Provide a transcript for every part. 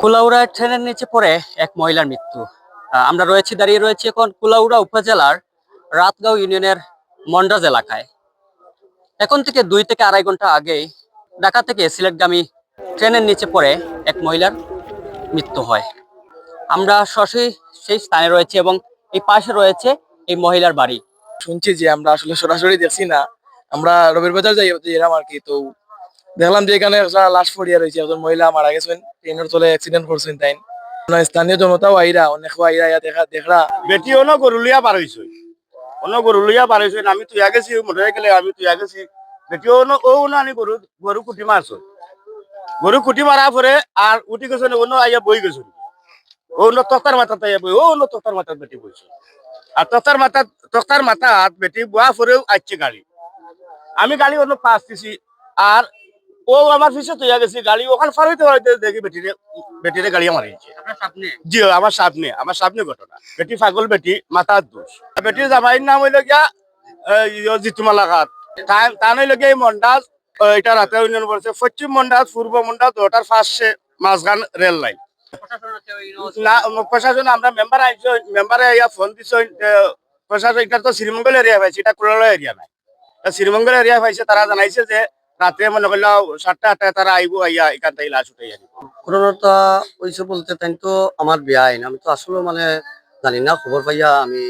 কুলাউড়া ট্রেনের নিচে পড়ে এক মহিলার মৃত্যু। আমরা রয়েছি, দাঁড়িয়ে রয়েছি এখন কুলাউড়া উপজেলার রাতগাঁও ইউনিয়নের মন্ডাজ এলাকায়। এখন থেকে দুই থেকে আড়াই ঘণ্টা আগেই ঢাকা থেকে সিলেটগামী ট্রেনের নিচে পড়ে এক মহিলার মৃত্যু হয়। আমরা সরাসরি সেই স্থানে রয়েছে এবং এই পাশে রয়েছে এই মহিলার বাড়ি। শুনছি যে আমরা আসলে সরাসরি দেখছি না। আমরা রবির বাজার যাই এরাম আর কি, তো দেখলাম যে এখানে একটা লাশ পড়িয়া রয়েছে, একজন মহিলা মারা গেছেন, ট্রেনের তলে অ্যাক্সিডেন্ট করছেন তাই। স্থানীয় জনতাও আইরা অনেক আইরা ইয়া দেখা দেখরা। বেটি, অন্য গরুলিয়া বার হয়েছে অন্য গরুলিয়া বার হয়েছে আমি তুই গেছি মোটর গেলে আমি তুই গেছি। বেটি অন্য ও না আমি গরু গরু কুটি মারছো। গরু কুটি মারা পরে আর উঠি গেছে অন্য আইয়া বই গেছে অন্য তক্তার মাথাতে আইয়া বই, ও অন্য তক্তার মাথার বেটি বইছে। আর তক্তার মাথা তক্তার মাথা বেটি বুয়া পরেও আসছে গাড়ি। আমি গাড়ি অন্য পাস দিছি, আর ও আমার পিছিয়ে তুই গেছি গাড়ি ওখানে ফার হইতে দেখি বেটিরে বেটিরে গাড়ি আপনার জি আমার সামনে আমার সামনে ঘটনা। বেটি পাগল বেটি মাথার দোষ। বেটির জামাইয়ের নাম হইল গিয়া জিতুমালা খাত। তান হইল গিয়া এই মন্ডাজ এটা রাতে ইউনিয়ন বলছে পশ্চিম মন্ডাজ পূর্ব মন্ডাজ ওটার পাশে মাঝখান রেল লাইন। না প্রশাসন আমরা মেম্বার আইছি মেম্বারে ইয়া ফোন দিছ প্রশাসন এটা তো শ্রীমঙ্গল এরিয়া পাইছে এটা কুলালা এরিয়া নাই। শ্রীমঙ্গল এরিয়া পাইছে তারা জানাইছে যে রাতে মনে করল সাতটা, আটটায় তারা আইবো, আইয়া এখান থেকে লাশ উঠাই আনিব ঘটনাটা হয়েছে বলতে তাই তো আমার বিয়া আইন। আমি তো আসলে মানে জানি না, খবর পাইয়া আমি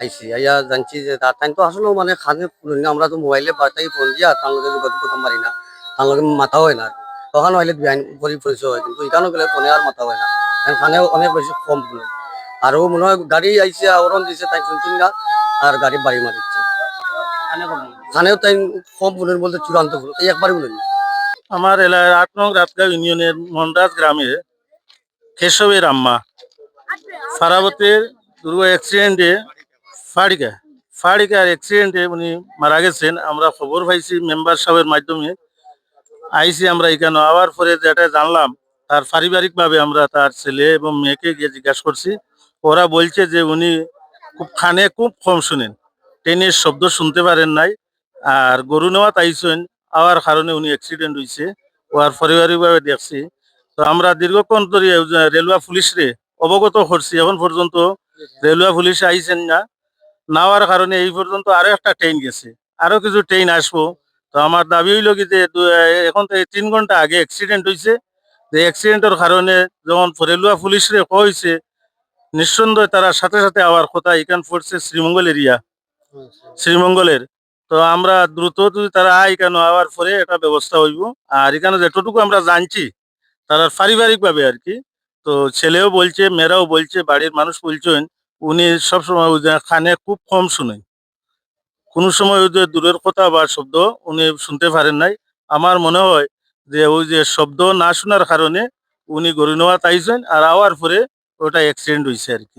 আইছি। আইয়া জানছি যে তার তাই তো আসলে মানে খানে আমরা তো মোবাইলে বার্তাই ফোন দিয়া তার লগে যোগাযোগ করতে পারি না। তার লগে মাথা হয় না। তখন হইলে বিয়াইন করি পরিচয় হয়, কিন্তু এখানে গেলে ফোনে আর মাথা হয় না। খানে অনেক বেশি কম আর ও মনে হয় গাড়ি আইছে আওরণ দিছে, তাই শুনছেন না। আর গাড়ি বাড়ি মারিচ্ছে। খানেও তাই কম শুনেন বলতে চূড়ান্ত ভুল এই একবারই বলেন। আমার এলাকার আট নং রাতগাঁও ইউনিয়নের মন্ডাজ গ্রামে কেশবের আম্মা ফারাবতের দুর্গ অ্যাক্সিডেন্টে ফাড়িকা ফাড়িকার অ্যাক্সিডেন্টে উনি মারা গেছেন। আমরা খবর পাইছি মেম্বার সাহেবের মাধ্যমে। আইসি আমরা এখানে। আবার পরে যেটা জানলাম তার পারিবারিকভাবে আমরা তার ছেলে এবং মেয়েকে গিয়ে জিজ্ঞাসা করছি। ওরা বলছে যে উনি খুব খানে খুব কম শুনেন। ট্রেনের শব্দ শুনতে পারেন নাই। আর গরু নেওয়া তাইছেন, আওয়ার কারণে উনি অ্যাক্সিডেন্ট হয়েছে ওর পারিবারিকভাবে দেখছি। তো আমরা দীর্ঘক্ষণ ধরে রেলওয়ে পুলিশরে অবগত করছি। এখন পর্যন্ত রেলওয়ে পুলিশ আইছেন না। নাওয়ার কারণে এই পর্যন্ত আরও একটা ট্রেন গেছে। আরও কিছু ট্রেন আসব। তো আমার দাবি হইল কি যে এখন থেকে তিন ঘণ্টা আগে অ্যাক্সিডেন্ট হয়েছে যে অ্যাক্সিডেন্টের কারণে যখন রেলওয়ে পুলিশরে কইছে, নিঃসন্দেহে তারা সাথে সাথে আবার কথা এখান পড়ছে শ্রীমঙ্গল এরিয়া শ্রীমঙ্গলের। তো আমরা দ্রুত যদি তারা আয় কেন আওয়ার পরে একটা ব্যবস্থা হইব। আর এখানে যতটুকু আমরা জানছি, তারা পারিবারিক ভাবে আর কি। তো ছেলেও বলছে, মেয়েরাও বলছে, বাড়ির মানুষ বলছেন, উনি সবসময় খানে খুব কম শুনেন। কোনো সময় ওই যে দূরের কথা বা শব্দ উনি শুনতে পারেন নাই। আমার মনে হয় যে ওই যে শব্দ না শোনার কারণে উনি গরু নেওয়া তাইছেন আর আওয়ার পরে ওটা অ্যাক্সিডেন্ট হয়েছে আর কি।